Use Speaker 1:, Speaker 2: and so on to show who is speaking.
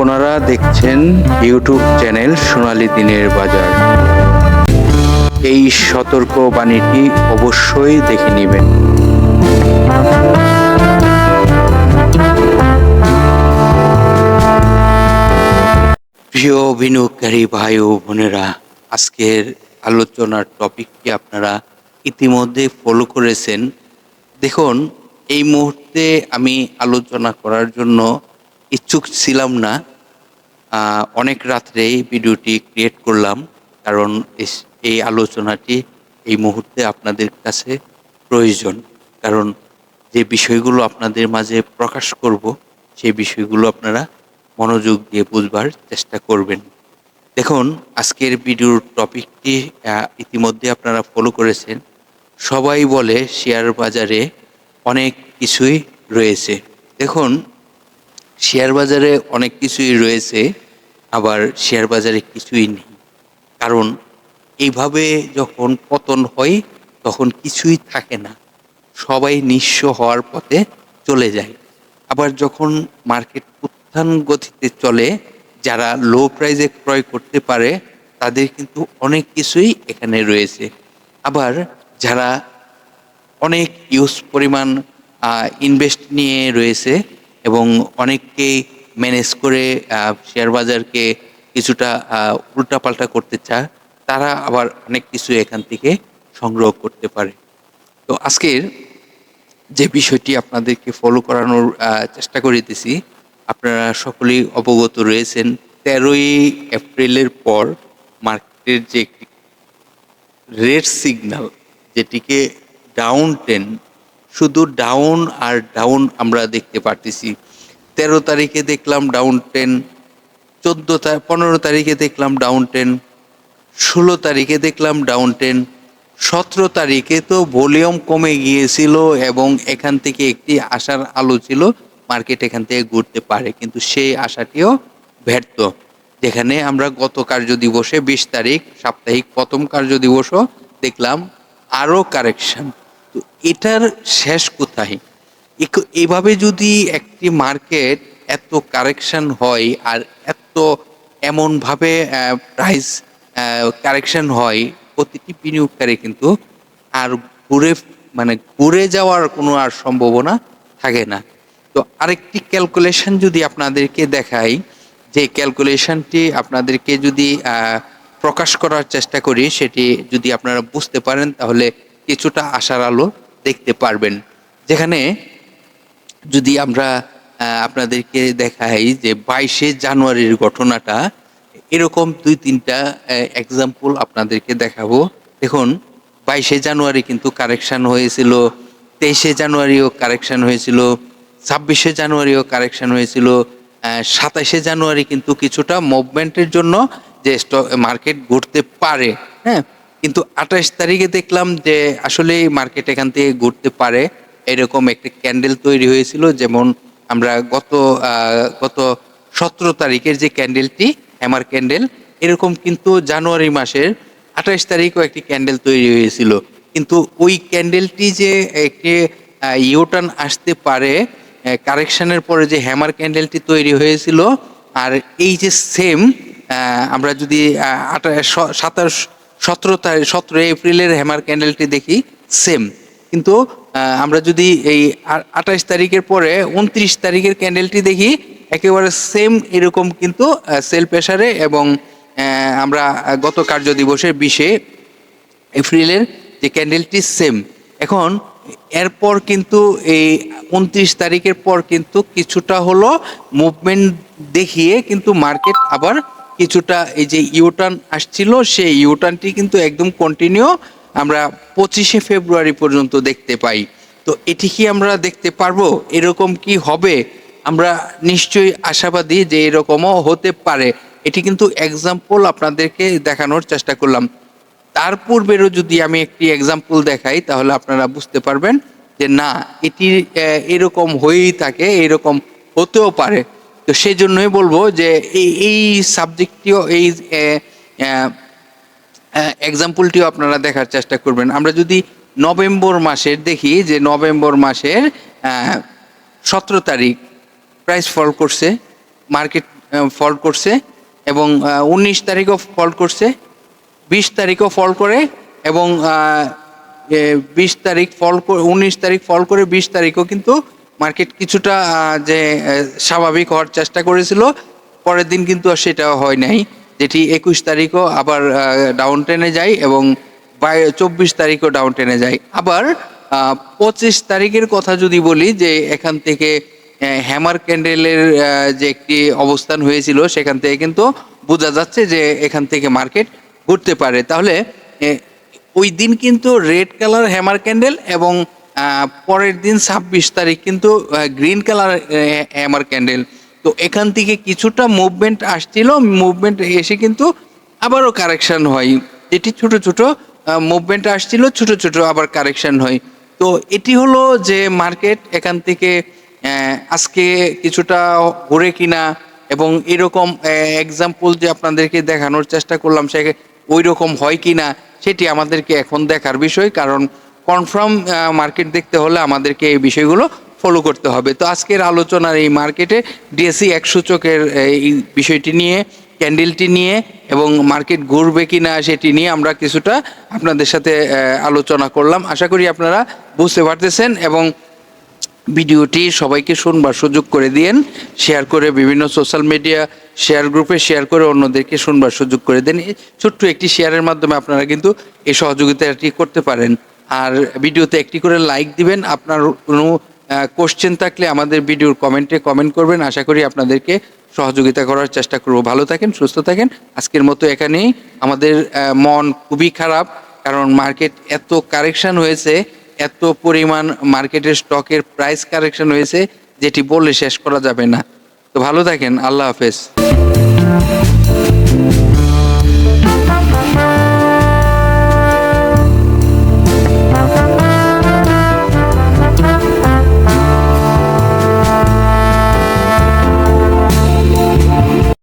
Speaker 1: বোনেরা দেখছেন YouTube channel সোনালি দিনের বাজার। এই সতর্ক বাণীটি অবশ্যই দেখে নেবেন। প্রিয় বিনিয়োগকারী ভাই ও বোনেরা, আজকের আলোচনার টপিকটি আপনারা ইতিমধ্যে ফলো করেছেন। দেখুন, এই মুহূর্তে আমি আলোচনা করার জন্য ইচ্ছুক ছিলাম না। অনেক রাত্রে এই ভিডিওটি ক্রিয়েট করলাম, কারণ এই আলোচনাটি এই মুহূর্তে আপনাদের কাছে প্রয়োজন। কারণ যে বিষয়গুলো আপনাদের মাঝে প্রকাশ করব, সেই বিষয়গুলো আপনারা মনোযোগ দিয়ে বুঝবার চেষ্টা করবেন। দেখুন, আজকের ভিডিওর টপিকটি ইতিমধ্যে আপনারা ফলো করেছেন। সবাই বলে শেয়ার বাজারে অনেক কিছুই রয়েছে। দেখুন শেয়ার বাজারে অনেক কিছুই রয়েছে, আবার শেয়ার বাজারে কিছুই নেই। কারণ এইভাবে যখন পতন হয়, তখন কিছুই থাকে না। সবাই নিঃস্ব হওয়ার পথে চলে যায়। আবার যখন মার্কেট উত্থান গতিতে চলে, যারা লো প্রাইজে ক্রয় করতে পারে, তাদের কিন্তু অনেক কিছুই এখানে রয়েছে। আবার যারা অনেক ইউজ পরিমাণ ইনভেস্ট নিয়ে রয়েছে এবং অনেককেই ম্যানেজ করে শেয়ার বাজারকে কিছুটা উল্টাপাল্টা করতে চায়, তারা আবার অনেক কিছু এখান থেকে সংগ্রহ করতে পারে। তো আজকের যে বিষয়টি আপনাদেরকে ফলো করানোর চেষ্টা করিতেছি, আপনারা সকলেই অবগত রয়েছেন, তেরোই এপ্রিলের পর মার্কেটের যে রেড সিগন্যাল যেটিকে ডাউন টেন শুধু ডাউন আর ডাউন আমরা দেখতে পারতেছি। তেরো তারিখে দেখলাম ডাউন টেন চোদ্দ পনেরো তারিখে দেখলাম ডাউন টেন ষোলো তারিখে দেখলাম ডাউন টেন সতেরো তারিখে তো ভলিউম কমে গিয়েছিল এবং এখান থেকে একটি আশার আলো ছিল মার্কেট এখান থেকে ঘুরতে পারে, কিন্তু সেই আশাটিও ব্যর্থ। যেখানে আমরা গত কার্য দিবসে বিশ তারিখ, সাপ্তাহিক প্রথম কার্য দিবসও দেখলাম আরও কারেকশন এটার শেষ কোথায়? এভাবে যদি একটি মার্কেট এত কারেকশন হয় আর এত এমনভাবে প্রাইস কারেকশন হয়, প্রতিটি বিনিয়োগকারী কিন্তু আর ঘুরে মানে ঘুরে যাওয়ার কোনো আর সম্ভাবনা থাকে না। তো আরেকটি ক্যালকুলেশন যদি আপনাদেরকে দেখাই, যে ক্যালকুলেশনটি আপনাদেরকে যদি প্রকাশ করার চেষ্টা করি, সেটি যদি আপনারা বুঝতে পারেন, তাহলে কিছুটা আশার আলো দেখতে পারবেন। যেখানে যদি আমরা আপনাদেরকে দেখাই যে বাইশে জানুয়ারির ঘটনাটা, এরকম দুই, তিনটা এক্সাম্পল আপনাদেরকে দেখাবো। দেখুন, বাইশে জানুয়ারি কিন্তু কারেকশন হয়েছিল, তেইশে জানুয়ারিও কারেকশন হয়েছিল, ছাব্বিশে জানুয়ারিও কারেকশন হয়েছিল সাতাশে জানুয়ারি কিন্তু কিছুটা মুভমেন্টের জন্য যে স্টক মার্কেট ঘুরতে পারে। হ্যাঁ কিন্তু আঠাশ তারিখে দেখলাম যে আসলে মার্কেট এখান থেকে ঘুরতে পারে। এরকম একটা ক্যান্ডেল তৈরি হয়েছিল, যেমন আমরা গত গত সতেরো তারিখের যে ক্যান্ডেলটি হ্যামার ক্যান্ডেল এরকম কিন্তু জানুয়ারি মাসের আঠাশ তারিখও একটি ক্যান্ডেল তৈরি হয়েছিল। কিন্তু ওই ক্যান্ডেলটি যে একটি ইউটার্ন আসতে পারে কারেকশানের পরে যে হ্যামার ক্যান্ডেলটি তৈরি হয়েছিল, আর এই যে সেম আমরা যদি আঠাশ সাতাশ সতেরো তারিখ সতেরো এপ্রিলের হ্যামার ক্যান্ডেলটি দেখি সেম কিন্তু আমরা যদি এই আঠাশ তারিখের পরে উনত্রিশ তারিখের ক্যান্ডেলটি দেখি, একেবারে সেম এরকম কিন্তু সেল প্রেসারে এবং আমরা গত কার্য দিবসের বিশে এপ্রিলের যে ক্যান্ডেলটি সেম এখন, এরপর কিন্তু এই উনত্রিশ তারিখের পর কিন্তু কিছুটা হলো মুভমেন্ট দেখিয়ে কিন্তু মার্কেট আবার কিছুটা এই যে ইউটার্ন আসছিল, সেই ইউটার্নটি কিন্তু একদম কন্টিনিউ আমরা পঁচিশে ফেব্রুয়ারি পর্যন্ত দেখতে পাই। তো এটি কি আমরা দেখতে পারব? এরকম কি হবে? আমরা নিশ্চয়ই আশাবাদী যে এরকমও হতে পারে। এটি কিন্তু এক্সাম্পল আপনাদেরকে দেখানোর চেষ্টা করলাম। তার পূর্বেরও যদি আমি একটি এক্সাম্পল দেখাই, তাহলে আপনারা বুঝতে পারবেন যে না, এটি এরকম হয়েই থাকে, এরকম হতেও পারে। তো সেই জন্যই বলব যে এই এই সাবজেক্টটিও এই এক্সাম্পলটিও আপনারা দেখার চেষ্টা করবেন। আমরা যদি নভেম্বর মাসের দেখি যে নভেম্বর মাসের সতেরো তারিখ প্রাইস ফল করছে মার্কেট ফল করছে এবং উনিশ তারিখও ফল করছে, বিশ তারিখও ফল করে এবং বিশ তারিখ ফল উনিশ তারিখ ফল করে বিশ তারিখও কিন্তু মার্কেট কিছুটা যে স্বাভাবিক হওয়ার চেষ্টা করেছিল। পরের দিন কিন্তু আর সেটা হয় নাই। যেটি একুশ তারিখও আবার ডাউন টেনে যায় এবং চব্বিশ তারিখও ডাউন টেনে যায়। আবার পঁচিশ তারিখের কথা যদি বলি যে, এখান থেকে হ্যামার ক্যান্ডেলের যে একটি অবস্থান হয়েছিল, সেখান থেকে কিন্তু বোঝা যাচ্ছে যে, এখান থেকে মার্কেট ঘুরতে পারে। তাহলে ওই দিন কিন্তু রেড কালার হ্যামার ক্যান্ডেল এবং পরের দিন ছাব্বিশ তারিখ কিন্তু গ্রিন কালার হ্যামার ক্যান্ডেল তো এখান থেকে কিছুটা মুভমেন্ট আসছিল মুভমেন্ট এসে কিন্তু আবারও কারেকশন হয়। এটি ছোট ছোট মুভমেন্ট আসছিল, ছোট ছোট আবার কারেকশন হয়। তো এটি হলো যে মার্কেট এখান থেকে আজকে কিছুটা ঘুরে কিনা এবং এরকম এক্সাম্পল যে আপনাদেরকে দেখানোর চেষ্টা করলাম, সে ওই রকম হয় কিনা, সেটি আমাদেরকে এখন দেখার বিষয়। কারণ কনফার্ম মার্কেট দেখতে হলে আমাদেরকে এই বিষয়গুলো ফলো করতে হবে। তো আজকের আলোচনার এই মার্কেটে ডিএসসি এক সূচকের এই বিষয়টি নিয়ে ক্যান্ডেলটি নিয়ে এবং মার্কেট ঘুরবে কি না সেটি নিয়ে আমরা কিছুটা আপনাদের সাথে আলোচনা করলাম। আশা করি আপনারা বুঝতে পারতেছেন এবং ভিডিওটি সবাইকে শুনবার সুযোগ করে দিয়েন শেয়ার করে বিভিন্ন সোশ্যাল মিডিয়া শেয়ার গ্রুপে শেয়ার করে অন্যদেরকে শুনবার সুযোগ করে দেন। ছোট্ট একটি শেয়ারের মাধ্যমে আপনারা কিন্তু এই সহযোগিতাটি করতে পারেন। আর ভিডিওতে একটি করে লাইক দিবেন। আপনার কোনো কোশ্চেন থাকলে আমাদের ভিডিওর কমেন্টে কমেন্ট করবেন। আশা করি আপনাদেরকে সহযোগিতা করার চেষ্টা করব। ভালো থাকেন, সুস্থ থাকেন। আজকের মতো এখানেই। আমাদের মন খুবই খারাপ কারণ মার্কেট এত কারেকশন হয়েছে, এত পরিমাণ মার্কেটের স্টকের প্রাইস কারেকশন হয়েছে, যেটি বললে শেষ করা যাবে না। তো ভালো থাকেন, আল্লাহ হাফেজ।